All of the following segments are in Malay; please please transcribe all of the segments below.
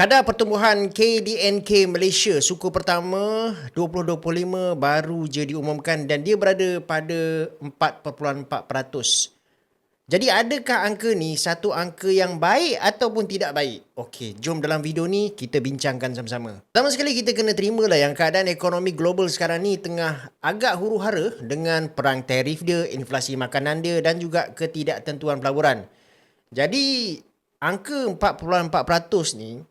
Kadar pertumbuhan KDNK Malaysia suku pertama 2025 baru je diumumkan dan dia berada pada 4.4%. Jadi adakah angka ni satu angka yang baik ataupun tidak baik? Okey, jom dalam video ni kita bincangkan sama-sama. Pertama sekali kita kena terima lah yang keadaan ekonomi global sekarang ni tengah agak huru-hara dengan perang tarif dia, inflasi makanan dia dan juga ketidaktentuan pelaburan. Jadi angka 4.4% ni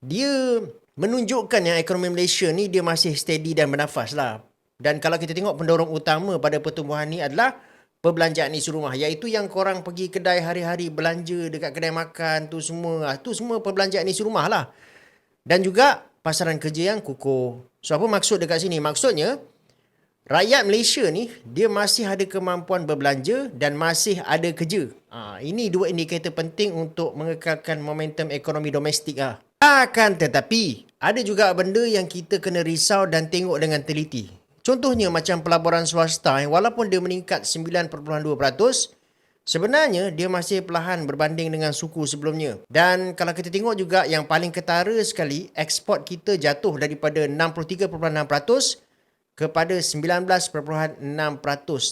dia menunjukkan yang ekonomi Malaysia ni dia masih steady dan bernafas lah. Dan kalau kita tengok pendorong utama pada pertumbuhan ni adalah perbelanjaan isi rumah. Iaitu yang korang pergi kedai hari-hari belanja dekat kedai makan tu semua. Ah, tu semua perbelanjaan isi rumah lah. Dan juga pasaran kerja yang kukuh. So apa maksud dekat sini? Maksudnya rakyat Malaysia ni dia masih ada kemampuan berbelanja dan masih ada kerja. Ha, ini dua indikator penting untuk mengekalkan momentum ekonomi domestik lah. Akan tetapi, ada juga benda yang kita kena risau dan tengok dengan teliti. Contohnya macam pelaburan swasta yang walaupun dia meningkat 9.2%, sebenarnya dia masih perlahan berbanding dengan suku sebelumnya. Dan kalau kita tengok juga yang paling ketara sekali, ekspor kita jatuh daripada 63.6% kepada 19.6%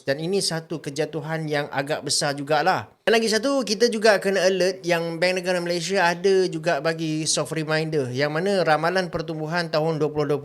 dan ini satu kejatuhan yang agak besar jugalah. Dan lagi satu, kita juga kena alert yang Bank Negara Malaysia ada juga bagi soft reminder. Yang mana ramalan pertumbuhan tahun 2025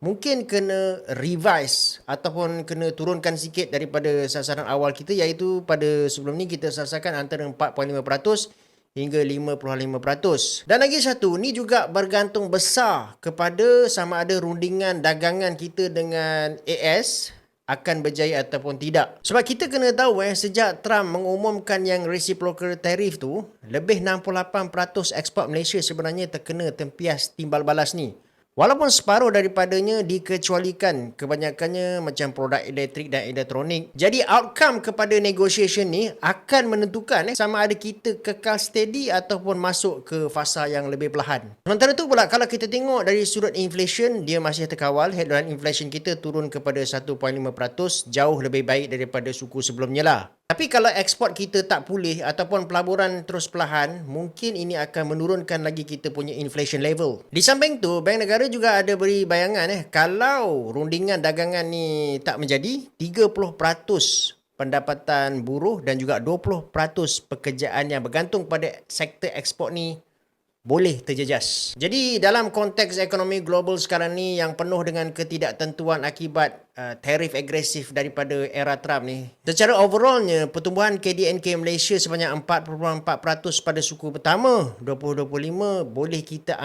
mungkin kena revise ataupun kena turunkan sikit daripada sasaran awal kita. Iaitu pada sebelum ni kita sasarkan antara 4.5% hingga 5.5%. Dan lagi satu, ni juga bergantung besar kepada sama ada rundingan dagangan kita dengan AS akan berjaya ataupun tidak. Sebab kita kena tahu eh sejak Trump mengumumkan yang reciprocal tariff tu, lebih 68% ekspor Malaysia sebenarnya terkena tempias timbal balas ni. Walaupun separuh daripadanya dikecualikan, kebanyakannya macam produk elektrik dan elektronik. Jadi outcome kepada negotiation ni akan menentukan eh, sama ada kita kekal steady ataupun masuk ke fasa yang lebih perlahan. Sementara tu pula kalau kita tengok dari sudut inflation, dia masih terkawal. Headline inflation kita turun kepada 1.5%, jauh lebih baik daripada suku sebelumnya lah. Tapi kalau ekspor kita tak pulih ataupun pelaburan terus perlahan, mungkin ini akan menurunkan lagi kita punya inflation level. Di samping tu, Bank Negara juga ada beri bayangan eh, kalau rundingan dagangan ni tak menjadi, 30% pendapatan buruh dan juga 20% pekerjaan yang bergantung pada sektor ekspor ni boleh terjejas. Jadi dalam konteks ekonomi global sekarang ni yang penuh dengan ketidaktentuan akibat uh, tarif agresif daripada era Trump ni, secara overallnya pertumbuhan KDNK Malaysia sebanyak 4.4% pada suku pertama 2025 boleh kita